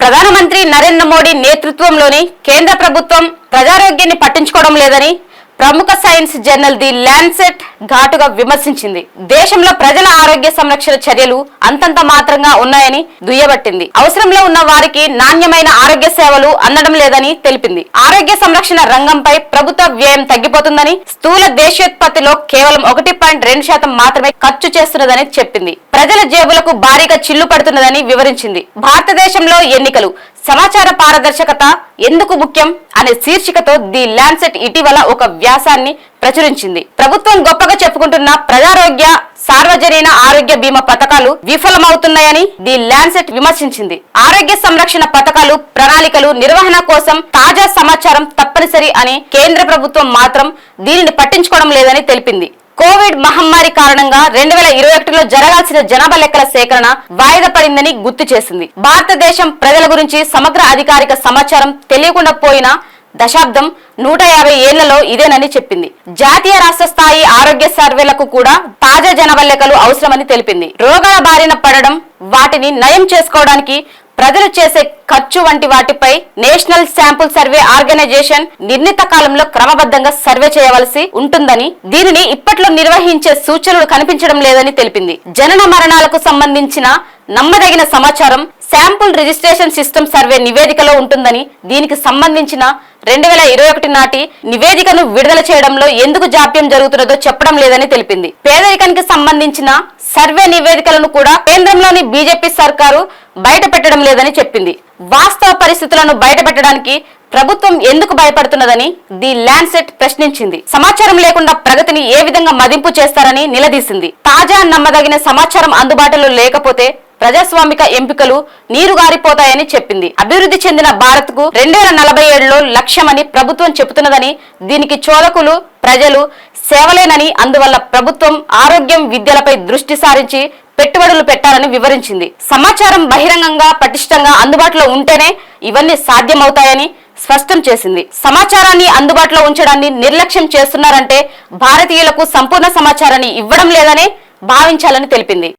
ప్రధానమంత్రి నరేంద్ర మోడీ నేతృత్వంలోని కేంద్ర ప్రభుత్వం ప్రజారోగ్యాన్ని పట్టించుకోవడం లేదని ప్రముఖ సైన్స్ జర్నల్ ది ల్యాన్సెట్ ఘాటుగా విమర్శించింది. దేశంలో ప్రజల ఆరోగ్య సంరక్షణ చర్యలు అంతంత మాత్రంగా ఉన్నాయని దుయ్యబట్టింది. అవసరంలో ఉన్న వారికి నాణ్యమైన ఆరోగ్య సేవలు అందడం లేదని తెలిపింది. ఆరోగ్య సంరక్షణ రంగంపై ప్రభుత్వ వ్యయం తగ్గిపోతుందని స్థూల దేశోత్పత్తిలో కేవలం ఒకటి పాయింట్ రెండు శాతం మాత్రమే ఖర్చు చేస్తున్నదని చెప్పింది. ప్రజల జేబులకు భారీగా చిల్లు పడుతున్నదని వివరించింది. భారతదేశంలో ఎన్నికలు సమాచార పారదర్శకత ఎందుకు ముఖ్యం అనే శీర్షికతో ది ల్యాన్సెట్ ఇటీవల ఒక వ్యాసాన్ని ప్రచురించింది. ప్రభుత్వం గొప్పగా చెప్పుకుంటున్న ప్రజారోగ్య సార్వజనీన ఆరోగ్య బీమా పథకాలు విఫలమవుతున్నాయని ది ల్యాన్సెట్ విమర్శించింది. ఆరోగ్య సంరక్షణ పథకాలు ప్రణాళికలు నిర్వహణ కోసం తాజా సమాచారం తప్పనిసరి అని కేంద్ర ప్రభుత్వం మాత్రం దీనిని పట్టించుకోవడం లేదని తెలిపింది. కోవిడ్ మహమ్మారి కారణంగా రెండు వేల ఇరవై ఒకటిలో జరగాల్సిన జనాభా లెక్కల సేకరణ వాయిదా పడిందని గుర్తు చేసింది. భారతదేశం ప్రజల గురించి సమగ్ర అధికారిక సమాచారం తెలియకుండా పోయిన దశాబ్దం నూట యాభై ఏళ్ళలో ఇదేనని చెప్పింది. జాతీయ రాష్ట్ర స్థాయి ఆరోగ్య సర్వేలకు కూడా తాజా జనవల్లికలు అవసరమని తెలిపింది. రోగాల బారిన పడడం వాటిని నయం చేసుకోవడానికి ప్రజలు చేసే ఖర్చు వంటి వాటిపై నేషనల్ శాంపుల్ సర్వే ఆర్గనైజేషన్ నిర్ణీత కాలంలో క్రమబద్ధంగా సర్వే చేయవలసి ఉంటుందని దీనిని ఇప్పట్లో నిర్వహించే సూచనలు కనిపించడం లేదని తెలిపింది. జనన మరణాలకు సంబంధించిన నమ్మదగిన సమాచారం శాంపుల్ రిజిస్ట్రేషన్ సిస్టమ్ సర్వే నివేదికలో ఉంటుందని దీనికి సంబంధించిన రెండు వేల ఇరవై ఒకటి నాటి నివేదికను విడుదల చేయడంలో ఎందుకు జాప్యం జరుగుతున్నదో చెప్పడం లేదని తెలిపింది. పేదరికానికి సంబంధించిన సర్వే నివేదికలను కూడా కేంద్రంలోని బీజేపీ సర్కారు బయట పెట్టడం లేదని చెప్పింది. వాస్తవ పరిస్థితులను బయటపెట్టడానికి ప్రభుత్వం ఎందుకు భయపడుతున్నదని ది ల్యాండ్సెట్ ప్రశ్నించింది. సమాచారం లేకుండా ప్రగతిని ఏ విధంగా మదింపు చేస్తారని నిలదీసింది. తాజా నమ్మదగిన సమాచారం అందుబాటులో లేకపోతే ప్రజాస్వామిక ఎంపికలు నీరుగారిపోతాయని చెప్పింది. అభివృద్ధి చెందిన భారత్కు రెండు వేల నలభై ఏడులో లక్ష్యమని ప్రభుత్వం చెబుతున్నదని దీనికి చోదకులు ప్రజలు సేవలేనని అందువల్ల ప్రభుత్వం ఆరోగ్యం విద్యలపై దృష్టి సారించి పెట్టుబడులు పెట్టాలని వివరించింది. సమాచారం బహిరంగంగా పటిష్టంగా అందుబాటులో ఉంటేనే ఇవన్నీ సాధ్యమవుతాయని స్పష్టం చేసింది. సమాచారాన్ని అందుబాటులో ఉంచడాన్ని నిర్లక్ష్యం చేస్తున్నారంటే భారతీయులకు సంపూర్ణ సమాచారాన్ని ఇవ్వడం లేదనే భావించాలని తెలిపింది.